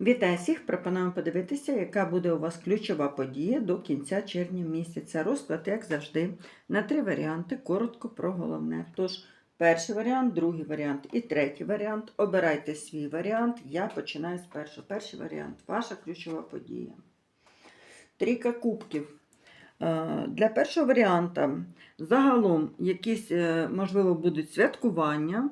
Вітаю всіх! Пропонуємо подивитися, яка буде у вас ключова подія до кінця червня місяця. Розклад, як завжди, на три варіанти. Коротко про головне. Тож, перший варіант, другий варіант і третій варіант. Обирайте свій варіант. Я починаю з першого. Перший варіант ваша ключова подія. Трійка кубків. Е, Для першого варіанта загалом якісь, е, можливо, будуть святкування.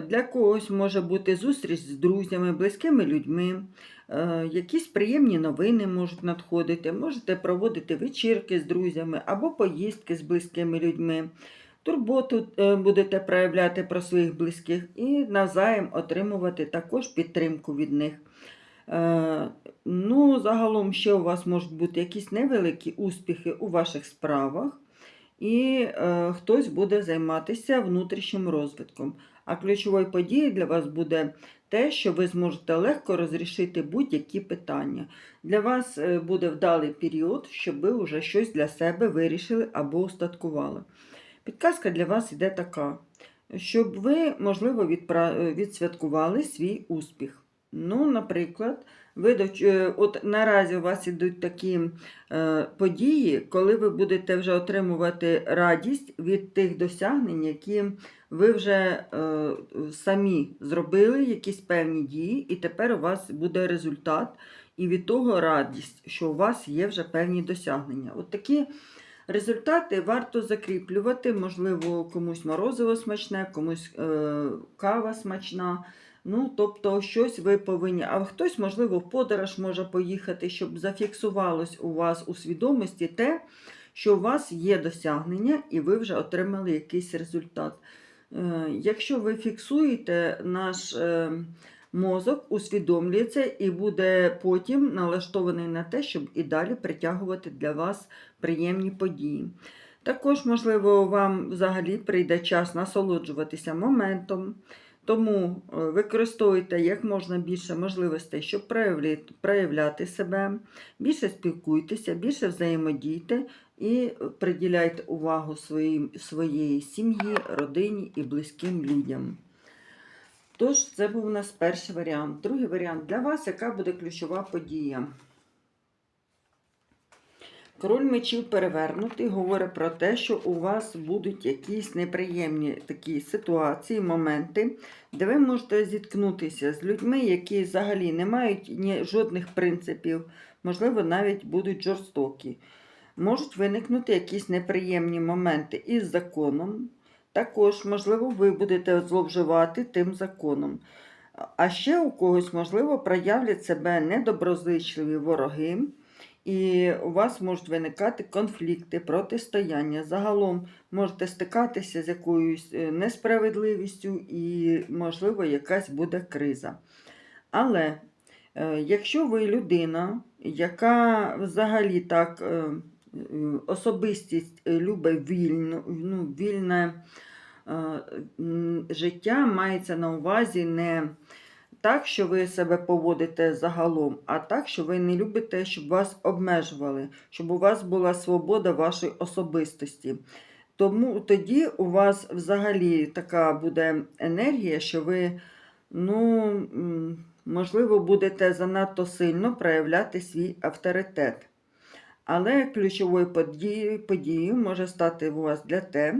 Для когось може бути зустріч з друзями, близькими людьми, е, якісь приємні новини можуть надходити, можете проводити вечірки з друзями або поїздки з близькими людьми. Турботу е, будете проявляти про своїх близьких і навзаєм отримувати також підтримку від них. Е, Ну, загалом ще у вас можуть бути якісь невеликі успіхи у ваших справах, і е, хтось буде займатися внутрішнім розвитком. А ключовою подією для вас буде те, що ви зможете легко розрішити будь-які питання. Для вас е, буде вдалий період, щоб ви вже щось для себе вирішили або устаткували. Підказка для вас йде така, щоб ви, можливо, е, відсвяткували свій успіх. Ну, наприклад, ви е, от наразі у вас ідуть такі е, події, коли ви будете вже отримувати радість від тих досягнень, які ви вже е, самі зробили, якісь певні дії, і тепер у вас буде результат, і від того радість, що у вас є вже певні досягнення. От такі результати варто закріплювати, можливо, комусь морозиво смачне, комусь кава смачна. Ну, тобто, щось ви повинні, а хтось, можливо, в подорож може поїхати, щоб зафіксувалось у вас у свідомості те, що у вас є досягнення, і ви вже отримали якийсь результат. Е, Якщо ви фіксуєте, наш е, мозок усвідомлюється і буде потім налаштований на те, щоб і далі притягувати для вас приємні події. Також, можливо, вам взагалі прийде час насолоджуватися моментом. Тому е, використовуйте як можна більше можливостей, щоб проявляти, себе, більше спілкуйтеся, більше взаємодійте і приділяйте увагу своїм, своєї сім'ї, родині і близьким людям. Тож, це був у нас перший варіант. Другий варіант для вас, яка буде ключова подія. Король мечів перевернутий говорить про те, що у вас будуть якісь неприємні такі ситуації, моменти, де ви можете зіткнутися з людьми, які взагалі не мають ні, жодних принципів, можливо, навіть будуть жорстокі. Можуть виникнути якісь неприємні моменти із законом. Також, можливо, ви будете зловживати тим законом. А ще у когось, можливо, проявлять себе недоброзичливі вороги. І у вас можуть виникати конфлікти, протистояння. Загалом можете стикатися з якоюсь е, несправедливістю і, можливо, якась буде криза. Але е, якщо ви людина, яка взагалі так е, особистість любить вільну, ну, вільне життя, мається на увазі не так, що ви себе поводите загалом, а так, що ви не любите, щоб вас обмежували, щоб у вас була свобода вашої особистості. Тому тоді у вас взагалі така буде енергія, що ви, ну, можливо, будете занадто сильно проявляти свій авторитет. Але ключовою подією, подією може стати у вас для те,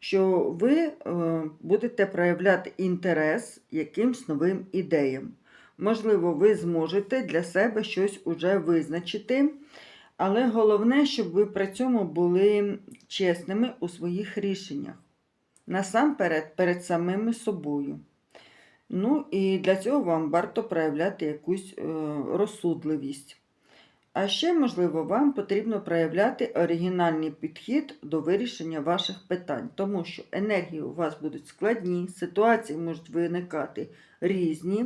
що ви е, будете проявляти інтерес якимсь новим ідеям. Можливо, ви зможете для себе щось уже визначити, але головне, щоб ви при цьому були чесними у своїх рішеннях. Насамперед, перед самими собою. Ну і для цього вам варто проявляти якусь е, розсудливість. А ще, можливо, вам потрібно проявляти оригінальний підхід до вирішення ваших питань, тому що енергії у вас будуть складні, ситуації можуть виникати різні,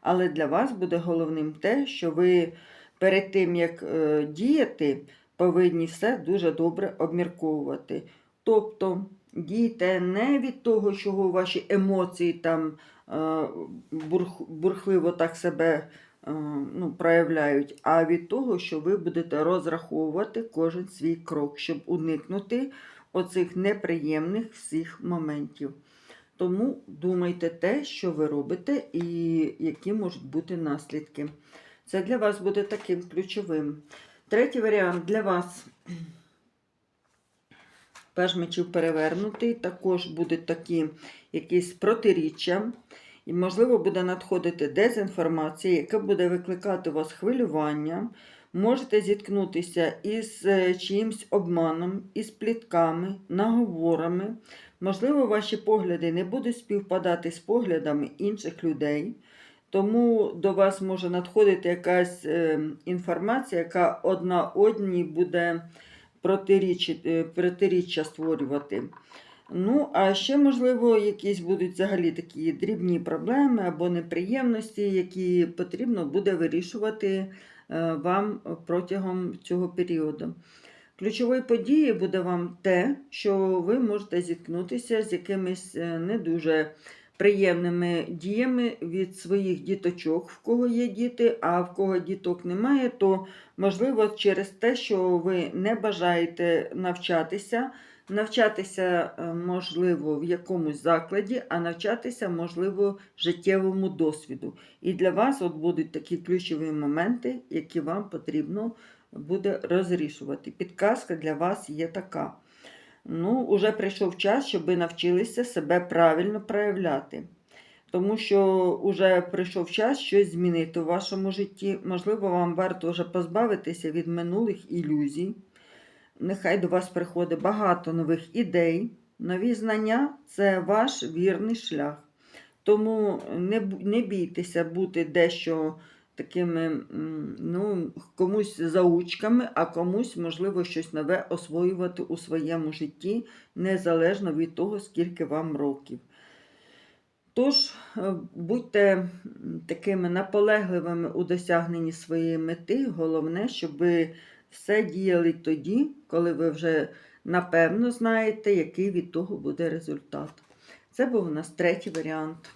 але для вас буде головним те, що ви перед тим, як е, діяти, повинні все дуже добре обмірковувати. Тобто дійте не від того, чого ваші емоції там е, бурх- бурхливо так себе ну, проявляють, а від того, що ви будете розраховувати кожен свій крок, щоб уникнути оцих неприємних всіх моментів. Тому думайте те, що ви робите, і які можуть бути наслідки. Це для вас буде таким ключовим. Третій варіант для вас. Паж мечів перевернутий, також будуть такі якісь протиріччя. І, можливо, буде надходити дезінформація, яка буде викликати у вас хвилювання. Можете зіткнутися із е, чиїмсь обманом, із плітками, наговорами. Можливо, ваші погляди не будуть співпадати з поглядами інших людей. Тому до вас може надходити якась е, інформація, яка одна одній буде е, протиріччя створювати. Ну, а ще, можливо, якісь будуть взагалі такі дрібні проблеми або неприємності, які потрібно буде вирішувати е, вам протягом цього періоду. Ключовою подією буде вам те, що ви можете зіткнутися з якимись е, не дуже приємними діями від своїх діточок, в кого є діти, а в кого діток немає, то можливо через те, що ви не бажаєте навчатися. Навчатися е, можливо в якомусь закладі, а навчатися можливо життєвому досвіду. І для вас от будуть такі ключові моменти, які вам потрібно буде розрішувати. Підказка для вас є така. Ну, уже прийшов час, щоб ви навчилися себе правильно проявляти. Тому що вже прийшов час щось змінити у вашому житті. Можливо, вам варто вже позбавитися від минулих ілюзій. Нехай до вас приходить багато нових ідей. Нові знання це ваш вірний шлях. Тому не, бійтеся бути дещо такими, ну, комусь заучками, а комусь, можливо, щось нове освоювати у своєму житті, незалежно від того, скільки вам років. Тож, е, будьте такими наполегливими у досягненні своєї мети. Головне, щоб ви все діяли тоді, коли ви вже напевно знаєте, який від того буде результат. Це був у нас третій варіант.